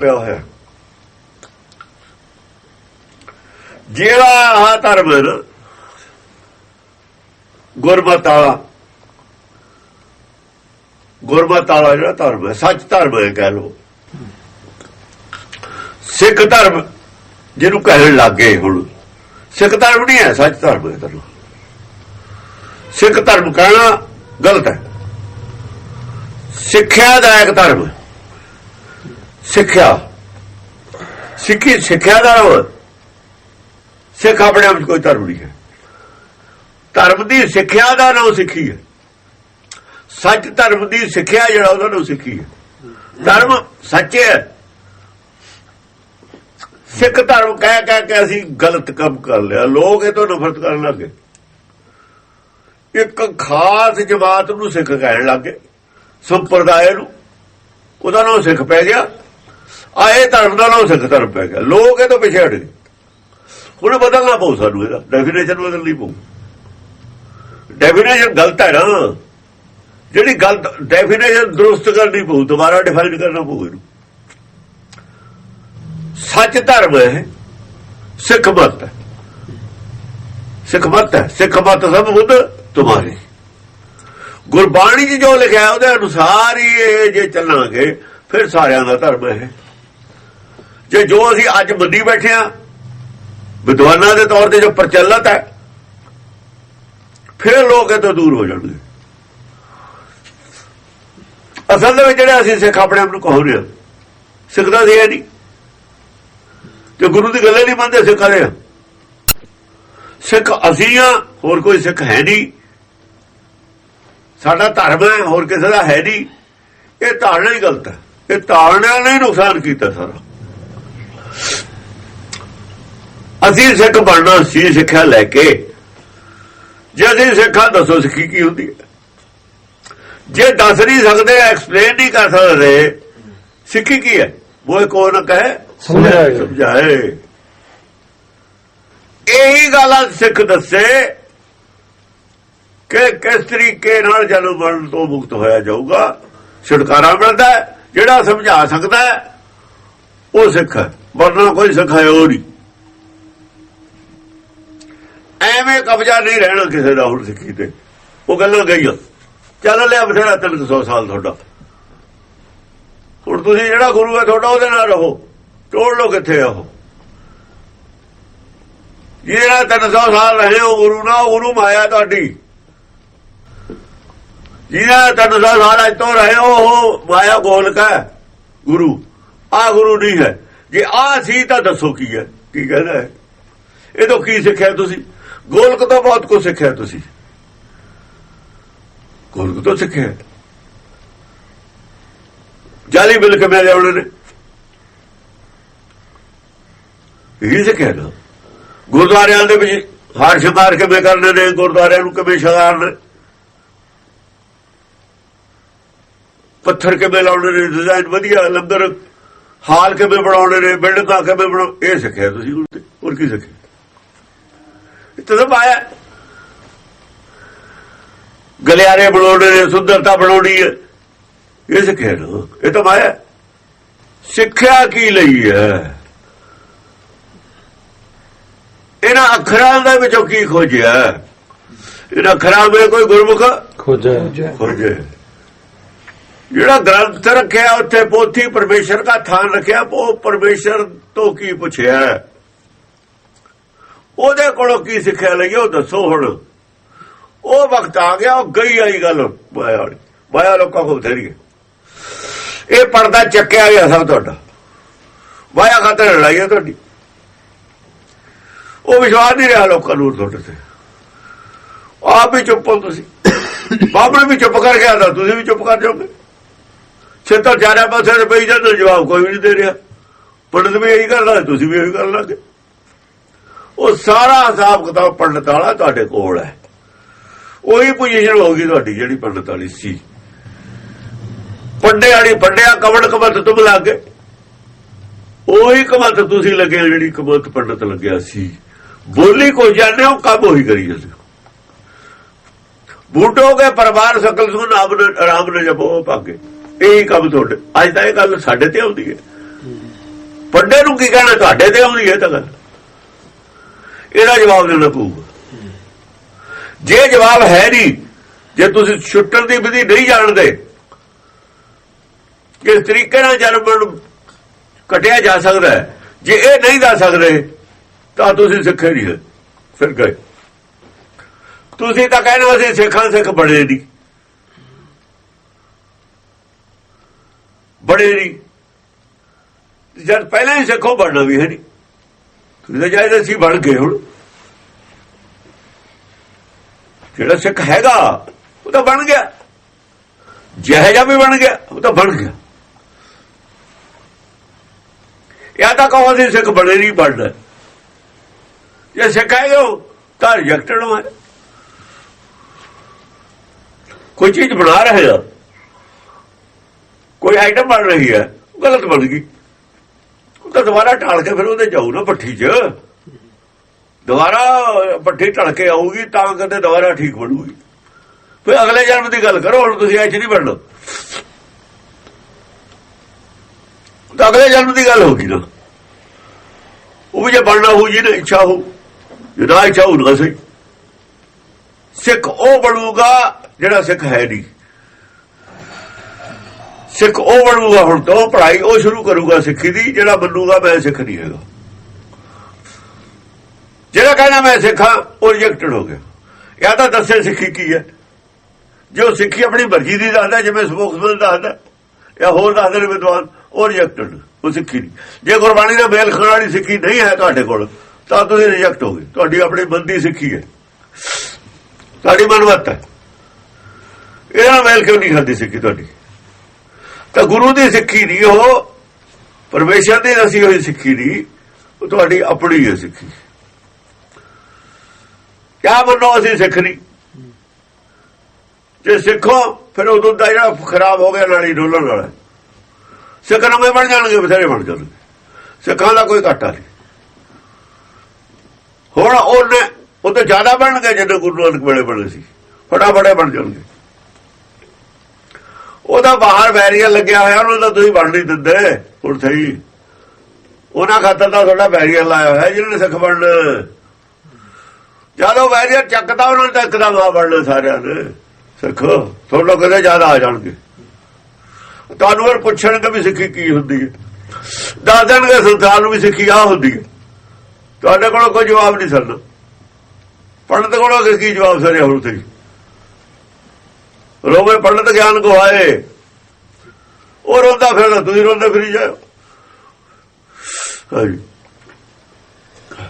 ਪਿਆ ਹੋਇਆ ਜਿਹੜਾ ਆਹ ਧਰਮ ਹੈ ਨਾ, ਗੁਰਮਤ ਵਾਲਾ ਗੁਰਮਤ ਵਾਲਾ ਜਿਹੜਾ ਧਰਮ ਹੈ, ਸੱਚ ਧਰਮ ਹੈ ਕਹਿ ਲੋ ਸਿੱਖ ਧਰਮ ਜਿਹਨੂੰ ਕਹਿਣ ਲੱਗੇ ਹੁਣ, ਸਿੱਖ ਧਰਮ ਨਹੀਂ ਹੈ, ਸੱਚ ਧਰਮ ਹੈ ਧਰਮ ਸਿੱਖ ਧਰਮ ਕਹਿਣਾ ਗਲਤ ਹੈ। ਸਿੱਖਿਆ ਦਾ ਇੱਕ ਧਰਮ ਹੈ। ਸਿੱਖਿਆ। ਸਿੱਖੀ ਸਿੱਖਿਆ ਦਾ ਨਾਮ ਸਿੱਖ ਆਪਣੇ ਆਪ 'ਚ ਕੋਈ ਧਰਮ ਨਹੀਂ ਹੈ। ਧਰਮ ਦੀ ਸਿੱਖਿਆ ਦਾ ਨਾਮ ਸਿੱਖੀ ਹੈ। ਸੱਚ ਧਰਮ ਦੀ ਸਿੱਖਿਆ ਜਿਹੜਾ ਉਹਦਾ ਨਾਮ ਸਿੱਖੀ ਹੈ। ਧਰਮ ਸੱਚ ਹੈ। ਸਿੱਖ ਧਰਮ ਕਹਿ ਕਹਿ ਕੇ ਅਸੀਂ ਗਲਤ ਕੰਮ ਕਰ ਲਿਆ। ਲੋਕ ਇਹ ਤੋਂ ਨਫ਼ਰਤ ਕਰਨ ਲੱਗੇ ਇੱਕ ਖਾਸ ਜਮਾਤ ਨੂੰ ਸਿੱਖ ਕਹਿਣ ਲੱਗੇ ਸੰਪਰਦਾਇ ਨੂੰ। ਉਹਦਾ ਨਾਮ ਸਿੱਖ ਪੈ ਗਿਆ। ਆਏ ਧਰਮ ਦਾ ਨਾਮ ਸਿੱਖ ਧਰਮ ਪੈ ਗਿਆ। ਲੋਕ ਇਹ ਤੋਂ ਪਿਛੇ ਹਟ। ਗਏ ਹੁਣ ਬਦਲਣਾ ਪਊ ਸਾਨੂੰ ਇਹਦਾ। ਡੈਫੀਨੇਸ਼ਨ ਬਦਲਣੀ ਪਊ। ਡੈਫੀਨੇਸ਼ਨ ਗਲਤ ਹੈ ਨਾ। ਜਿਹੜੀ ਗਲਤ ਡੈਫੀਨੇਸ਼ਨ ਦਰੁਸਤ ਕਰਨੀ ਪਊ, ਦੁਬਾਰਾ ਡਿਫਾਈਨ ਕਰਨਾ ਪਊ ਇਹਨੂੰ। ਸੱਚ ਧਰਮ ਹੈ, ਸਿੱਖ ਮਤ ਹੈ। ਸਿੱਖ ਮਤ ਹੈ, ਸਿੱਖ ਮਤ ਸਭ ਬੁੱਧ ਤੁਮਾਰੇ ਗੁਰਬਾਣੀ 'ਚ ਜੋ ਲਿਖਿਆ ਉਹਦੇ ਅਨੁਸਾਰ ਹੀ ਇਹ ਜੇ ਚੱਲਾਂਗੇ, ਫਿਰ ਸਾਰਿਆਂ ਦਾ ਧਰਮ ਹੈ। ਜੇ ਜੋ ਅਸੀਂ ਅੱਜ ਮੰਨੀ ਬੈਠੇ ਆ, ਵਿਦਵਾਨਾਂ ਦੇ ਤੌਰ ਤੇ ਜੋ ਪ੍ਰਚਲਿਤ ਹੈ, ਫਿਰ ਲੋਕ ਇਹ ਤੋਂ ਦੂਰ ਹੋ ਜਾਣਗੇ। ਅਸਲ ਦੇ ਵਿੱਚ ਜਿਹੜੇ ਅਸੀਂ ਸਿੱਖ ਆਪਣੇ ਆਪ ਨੂੰ ਕਹਾਉਂਦੇ ਆ, ਸਿੱਖ ਦਾ ਸੀ ਇਹ ਨਹੀਂ। ਕਿ ਗੁਰੂ ਦੀ ਗੱਲੇ ਨਹੀਂ ਮੰਨਦੇ ਸਿੱਖਾਂ ਦੇ ਸਿੱਖ ਅਸੀਂ ਆ, ਹੋਰ ਕੋਈ ਸਿੱਖ ਹੈ ਨਹੀਂ। ਸਾਡਾ ਧਰਮ ਹੈ, ਹੋਰ ਕਿਸੇ ਦਾ ਹੈ ਨਹੀਂ। ਇਹ ਧਾਰਨਾ ਹੀ ਗਲਤ ਹੈ। ਇਹ ਧਾਰਨਾ ਨੇ ਨੁਕਸਾਨ ਕੀਤਾ ਸਾਰਾ। ਅਸੀਂ ਸਿੱਖ ਬਣਨਾ ਸੀ ਸਿੱਖਿਆ ਲੈ ਕੇ। ਜੇ ਅਸੀਂ ਸਿੱਖਾਂ ਦੱਸੋ ਸਿੱਖੀ ਕੀ ਹੁੰਦੀ ਹੈ? ਜੇ ਦੱਸ ਨਹੀਂ ਸਕਦੇ ਐਕਸਪਲੇਨ ਨਹੀਂ ਕਰ ਸਕਦੇ ਸਿੱਖੀ ਕੀ ਹੈ? ਉਹ ਕੋਈ ਨਾ ਕਹੇ ਸਮਝਾਏ। ਇਹੀ ਗੱਲ ਸਿੱਖ ਦੱਸੇ ਕਿ ਕਿਸ ਤਰੀਕੇ ਨਾਲ ਜਨਮ ਮਰਨ ਤੋਂ ਮੁਕਤ ਹੋਇਆ ਜਾਊਗਾ। ਛੁਟਕਾਰਾ ਮਿਲਦਾ। ਜਿਹੜਾ ਸਮਝਾ ਸਕਦਾ ਉਹ ਸਿੱਖ ਵਰਨਾ ਕੋਈ ਸਿੱਖ ਹੈ ਉਹ ਨਹੀਂ। ਐਵੇਂ ਕਬਜ਼ਾ ਨਹੀਂ ਰਹਿਣਾ ਕਿਸੇ ਦਾ ਹੁਣ ਸਿੱਖੀ ਤੇ। ਉਹ ਗੱਲਾਂ ਗਈਆਂ ਚੱਲ ਲਿਆ ਬਥੇਰਾ 300 ਸਾਲ ਤੁਹਾਡਾ। ਹੁਣ ਤੁਸੀਂ ਜਿਹੜਾ ਗੁਰੂ ਹੈ ਤੁਹਾਡਾ ਉਹਦੇ ਨਾਲ ਰਹੋ। ਤੋੜ ਲੋ ਕਿੱਥੇ ਆ ਉਹ। ਜਿਹੜਾ 300 ਸਾਲ ਰਹੇ ਹੋ ਗੁਰੂ ਨਾਲ ਗੁਰੂ ਮਾਇਆ ਤੁਹਾਡੀ। ਜਿਹੜਾ 300 ਸਾਲ ਅਜ ਤੋਂ ਰਹੇ ਹੋ ਉਹ ਮਾਇਆ ਗੋਲਕ ਹੈ? ਗੁਰੂ। ਆ ਗੁਰੂ ਨਹੀਂ ਹੈ। ਜੇ ਆ ਸੀ ਤਾਂ ਦੱਸੋ ਕੀ ਹੈ? ਕੀ ਕਹਿੰਦਾ ਹੈ? ਇਹ ਤੋਂ ਕੀ ਸਿੱਖਿਆ ਤੁਸੀਂ? ਗੋਲਕ ਤੋਂ ਬਹੁਤ ਕੁਝ ਸਿੱਖਿਆ ਤੁਸੀਂ। ਗੋਲਕ ਤੋਂ ਸਿੱਖਿਆ। ਜਾਲੀ ਬਿਲ ਕਿਵੇਂ ਲਿਆਉਣੇ ਨੇ। ਇਹ ਸਿੱਖਿਆ ਨਾ। ਗੁਰਦੁਆਰਿਆਂ ਦੇ ਵਿੱਚ ਹਾਰ ਸ਼ਿੰਗਾਰ ਕਿਵੇਂ ਕਰਨੇ ਨੇ, ਗੁਰਦੁਆਰਿਆਂ ਨੂੰ ਕਿਵੇਂ ਸ਼ਿੰਗਾਰਨੇ ਪੱਥਰ ਕਿਵੇਂ ਲਾਉਣੇ ਨੇ ਡਿਜ਼ਾਈਨ ਵਧੀਆ, ਲੰਗਰ ਹਾਲ ਕਿਵੇਂ ਬਣਾਉਣੇ ਨੇ, ਬਿਲਡਿੰਗਾਂ ਕਿਵੇਂ ਬਣਾਉ ਇਹ ਸਿੱਖਿਆ ਤੁਸੀਂ ਹੋਰ ਕੀ ਸਿੱਖਿਆ? ਤਾਂ ਸਭ ਆਇਆ ਗਲਿਆਰੇ ਬਣਾਉਣੇ ਨੇ ਸੁੰਦਰਤਾ ਬਣਾਉਣੀ ਹੈ। ਇਹ ਸਿੱਖਿਆ ਇਹ ਤਾਂ ਮਾਇਆ ਸਿੱਖਿਆ ਕੀ ਲਈ ਹੈ? ਇਹਨਾਂ ਅੱਖਰਾਂ ਦੇ ਵਿੱਚੋਂ ਕੀ ਖੋਜਿਆ? ਇਹਨਾਂ ਅੱਖਰਾਂ ਵਿੱਚ ਕੋਈ ਗੁਰਮੁਖ ਖੋਜਿਆ। ਖੋਜੇ। ਜਿਹੜਾ ਗ੍ਰੰਥ ਰੱਖਿਆ ਉੱਥੇ ਪੋਥੀ ਪਰਮੇਸ਼ਰ ਦਾ ਥਾਨ ਰੱਖਿਆ ਉਹ ਪਰਮੇਸ਼ਰ ਤੋਂ ਕੀ ਪੁੱਛਿਆ? ਉਹਦੇ ਕੋਲੋਂ ਕੀ ਸਿੱਖਿਆ ਲਈ ਉਹ ਦੱਸੋ ਹੁਣ। ਉਹ ਵਕਤ ਆ ਗਿਆ, ਉਹ ਗਈ ਆਈ ਗੱਲ। ਮਾਇਆ ਵਾਲੀ ਮਾਇਆ ਲੋਕਾਂ ਕੋਲ ਬਥੇਰੀ ਹੈ। ਇਹ ਪਰਦਾ ਚੱਕਿਆ ਗਿਆ ਸਭ ਤੁਹਾਡਾ। ਮਾਇਆ ਖਾਤਰ ਲੜਾਈ ਹੈ ਤੁਹਾਡੀ। ਉਹ ਵਿਸ਼ਵਾਸ ਨਹੀਂ ਰਿਹਾ ਲੋਕਾਂ ਨੂੰ ਤੁਹਾਡੇ ਤੇ। ਆਪ ਵੀ ਚੁੱਪ ਹੋ ਤੁਸੀਂ। ਬਾਬਰ ਵੀ ਚੁੱਪ ਕਰ ਗਿਆ ਤਾਂ ਤੁਸੀਂ ਵੀ ਚੁੱਪ ਕਰ ਜਾਓਗੇ। ਛੇਤਰ ਚਾਰੇ ਪਾਸੇ ਦੇ ਪਈ ਜਾਂਦੇ ਜਵਾਬ ਕੋਈ ਵੀ ਨਹੀਂ ਦੇ ਰਿਹਾ। ਪੰਡਤ ਵੀ ਇਹੀ ਕਰਦਾ ਤੁਸੀਂ ਵੀ ਇਹੀ ਕਰ ਲਾਂਗੇ। ਉਹ ਸਾਰਾ ਹਿਸਾਬ ਕਿਤਾਬ ਪੰਡਤ ਵਾਲਾ ਤੁਹਾਡੇ ਕੋਲ ਹੈ। ਉਹੀ ਪੋਜੀਸ਼ਨ ਹੋ ਗਈ ਤੁਹਾਡੀ ਜਿਹੜੀ ਪੰਡਤ ਵਾਲੀ ਸੀ। ਪੰਡੇ ਵਾਲੀ ਪੰਡਿਆ ਕਵੜ ਕਮਤ ਤੁਮ ਲੱਗੇ। ਉਹੀ ਕਮਤ ਤੁਸੀਂ ਲੱਗੇ ਜਿਹੜੀ ਕਮਤ ਪੰਡਤ ਲੱਗਿਆ ਸੀ। ਬੋਲੀ ਕੋ ਜਾਣੇ ਉਹ ਕੰਮ ਉਹੀ ਕਰੀ ਜਾਂਦੇ ਬੂਟੋ ਕੇ ਪਰਿਵਾਰ ਸਕਲ ਸੁਨ ਆਰਾਮ ਨਾਲ ਜਪੋ ਭਾਗੇ। ਇਹੀ ਕੰਮ ਤੁਹਾਡੇ ਅੱਜ ਤਾਂ ਇਹ ਗੱਲ ਸਾਡੇ ਤੇ ਆਉਂਦੀ ਹੈ। ਪੰਡੇ ਨੂੰ ਕੀ ਕਹਿਣਾ, ਤੁਹਾਡੇ ਤੇ ਆਉਂਦੀ ਹੈ ਤਾਂ ਗੱਲ। ਇਹਦਾ ਜਵਾਬ ਦੇਣਾ ਪਊਗਾ। ਜੇ ਜਵਾਬ ਹੈ ਨਹੀਂ, ਜੇ ਤੁਸੀਂ ਛੁੱਟਣ ਦੀ ਵਿਧੀ ਨਹੀਂ ਜਾਣਦੇ, ਕਿਸ ਤਰੀਕੇ ਨਾਲ ਜਨਮ ਨੂੰ ਕਟਿਆ ਜਾ ਸਕਦਾ ਹੈ? ਜੇ ਇਹ ਨਹੀਂ ਦੱਸ ਸਕਦੇ, ਤਾਂ ਤੁਸੀਂ ਸਿੱਖੇ ਨਹੀਂ ਫਿਰ। ਗਏ। ਤੁਸੀਂ ਤਾਂ ਕਹਿੰਦੇ ਅਸੀਂ ਸਿੱਖਾਂ ਸਿੱਖ ਬੜੇ ਨਹੀਂ। ਬੜੇ ਨਹੀਂ। ਜਦ ਪਹਿਲਾਂ ਹੀ ਸਿੱਖੋ ਬਣਨਾ ਵੀ ਹੈ ਨਹੀਂ। ਤੁਸੀਂ ਤਾਂ ਸੀ ਬਣ ਗਏ ਹੁਣ। ਜਿਹੜਾ ਸਿੱਖ ਹੈਗਾ, ਉਹ ਤਾਂ ਬਣ ਗਿਆ। ਜਿਹੋ ਜਿਹਾ ਵੀ ਬਣ ਗਿਆ, ਉਹ ਤਾਂ ਬਣ ਗਿਆ। ਇਹ ਤਾਂ ਕਹੋ ਅਸੀਂ ਸਿੱਖ ਬਣੇ ਨਹੀਂ ਬਣਦਾ। ਜੇ ਸਿੱਖ ਹੈਗੇ ਹੋ, ਤਾਂ ਰਿਜੈਕਟਡ ਹੋਏ ਕੋਈ ਚੀਜ਼ ਬਣਾ ਰਹੇ ਹੋ ਕੋਈ ਆਈਟਮ ਬਣ ਰਹੀ ਹੈ ਗਲਤ ਬਣ ਗਈ। ਤਾਂ ਦੁਬਾਰਾ ਢਾਲ ਕੇ ਫਿਰ ਉਹਦੇ ਜਾਊ ਨਾ ਪੱਠੀ 'ਚ। ਦੁਬਾਰਾ ਪੱਠੀ ਢਲ ਕੇ ਆਊਗੀ ਤਾਂ ਕਦੇ ਦੁਬਾਰਾ ਠੀਕ ਬਣੂਗੀ। ਫਿਰ ਅਗਲੇ ਜਨਮ ਦੀ ਗੱਲ ਕਰੋ, ਹੁਣ ਤੁਸੀਂ ਐਚ ਨਹੀਂ ਬਣਨਾ। ਤਾਂ ਅਗਲੇ ਜਨਮ ਦੀ ਗੱਲ ਹੋਗੀ ਨਾ। ਉਹ ਵੀ ਜੇ ਬਣਨਾ ਹੋ ਜੀ ਨਾ ਇੱਛਾ ਹੋ ਜੇ ਨਾ ਇੱਛਾ ਹੋਊਗਾ ਸਹੀ। ਸਿੱਖ ਉਹ ਬਣੂਗਾ ਜਿਹੜਾ ਸਿੱਖ ਹੈ ਨਹੀਂ। ਸਿੱਖ ਉਹ ਬਣੂਗਾ ਹੁਣ ਤੋਂ ਪੜ੍ਹਾਈ ਉਹ ਸ਼ੁਰੂ ਕਰੂਗਾ ਸਿੱਖੀ ਦੀ, ਜਿਹੜਾ ਮੰਨੂਗਾ ਮੈਂ ਸਿੱਖ ਨਹੀਂ ਹੈਗਾ। ਜਿਹੜਾ ਕਹਿੰਦਾ ਮੈਂ ਸਿੱਖਾਂ ਉਹ ਰਿਜੈਕਟਡ ਹੋ ਗਿਆ। ਜਾਂ ਤਾਂ ਦੱਸੇ ਸਿੱਖੀ ਕੀ ਹੈ। ਜੋ ਸਿੱਖੀ ਆਪਣੀ ਮਰਜ਼ੀ ਦੀ ਦੱਸਦਾ, ਜਿਵੇਂ ਸਪੋਕਸਮੈਨ ਦੱਸਦਾ, ਜਾਂ ਹੋਰ ਦੱਸਦੇ ਨੇ ਵਿਦਵਾਨ, ਉਹ ਰਿਜੈਕਟਡ ਉਹ ਸਿੱਖੀ ਨਹੀਂ। ਜੇ ਗੁਰਬਾਣੀ ਦਾ ਮੇਲ ਖਾਣ ਵਾਲੀ ਸਿੱਖੀ ਨਹੀਂ ਹੈ ਤੁਹਾਡੇ ਕੋਲ, ਤਾਂ ਤੁਸੀਂ ਰਿਜੈਕਟ ਹੋ ਗਏ। ਤੁਹਾਡੀ ਆਪਣੀ ਬੰਦੀ ਸਿੱਖੀ ਹੈ। ਤੁਹਾਡੀ ਮਨਵਤ ਹੈ। ਇਹਦਾ ਮੇਲ ਕਿਉਂ ਨਹੀਂ ਖਾਦੀ ਸਿੱਖੀ ਤੁਹਾਡੀ? ਤਾਂ ਗੁਰੂ ਦੀ ਸਿੱਖੀ ਨਹੀਂ, ਉਹ ਪਰਮੇਸ਼ਰ ਦੀ ਦਸੀ ਹੋਈ ਸਿੱਖੀ ਨਹੀਂ, ਉਹ ਤੁਹਾਡੀ ਆਪਣੀ ਹੈ ਸਿੱਖੀ। ਕਿਆ ਬੋਲੋ ਅਸੀਂ ਸਿੱਖ ਨਹੀਂ? ਜੇ ਸਿੱਖੋ, ਫਿਰ ਉਦੋਂ ਦਾ ਜਿਹੜਾ ਖਰਾਬ ਹੋ ਗਿਆ, ਨਾਲੀ ਡੋਲਣ ਵਾਲਾ। ਸਿੱਖ ਨਵੇਂ ਬਣ ਜਾਣਗੇ, ਬਥੇਰੇ ਬਣ ਜਾਣਗੇ। ਸਿੱਖਾਂ ਦਾ ਕੋਈ ਘਾਟਾ ਨਹੀਂ। ਹੁਣ ਉਹਨੇ, ਉਹ ਤਾਂ ਜ਼ਿਆਦਾ ਬਣਨਗੇ ਜਦੋਂ ਗੁਰੂ ਨਾਨਕ ਵੇਲੇ ਬਣੇ ਸੀ। ਫਟਾਫਟੇ ਬਣ ਜਾਣਗੇ। ਉਹਦਾ ਬਾਹਰ ਬੈਰੀਅਰ ਲੱਗਿਆ ਹੋਇਆ, ਉਹਨੂੰ ਤਾਂ ਤੁਸੀਂ ਬਣ ਨਹੀਂ ਦਿੰਦੇ। ਹੁਣ ਸਹੀ। ਉਹਨਾਂ ਖਾਤਰ ਤਾਂ ਤੁਹਾਡਾ ਬੈਰੀਅਰ ਲਾਇਆ ਹੋਇਆ, ਜਿਹਨਾਂ ਨੇ ਸਿੱਖ ਬਣਨਾ ਜਦੋਂ ਬੈਰੀਅਰ ਚੱਕਦਾ, ਉਹਨਾਂ ਨੇ ਤਾਂ ਇੱਕਦਮ ਆ ਬਣਨਾ ਸਾਰਿਆਂ ਨੇ। ਸਿੱਖ ਤੁਹਾਨੂੰ ਕਦੇ ਜ਼ਿਆਦਾ ਆ ਜਾਣਗੇ। ਤੁਹਾਨੂੰ ਫਿਰ ਪੁੱਛਣਗੇ ਵੀ ਸਿੱਖੀ ਕੀ ਹੁੰਦੀ ਹੈ। ਦੱਸ ਦੇਣਗੇ, ਸੰਸਾਰ ਨੂੰ ਵੀ ਸਿੱਖੀ ਆ ਹੁੰਦੀ ਹੈ। ਤੁਹਾਡੇ ਕੋਲ ਕੋਈ ਜਵਾਬ ਨਹੀਂ ਸਰਨਾ। ਦੇ ਕੋਲੋਂ ਕੀ ਜਵਾਬ ਸਰਿਆ ਹੁਣ ਤੇ ਰੋਵੇ ਪੰਡਤ ਗਿਆਨ ਗਵਾਏ। ਉਹ ਰੋਂਦਾ ਫਿਰਦਾ ਤੁਸੀਂ ਰੋਂਦੇ ਫਿਰੀ ਜਾਓ ਹਾਂਜੀ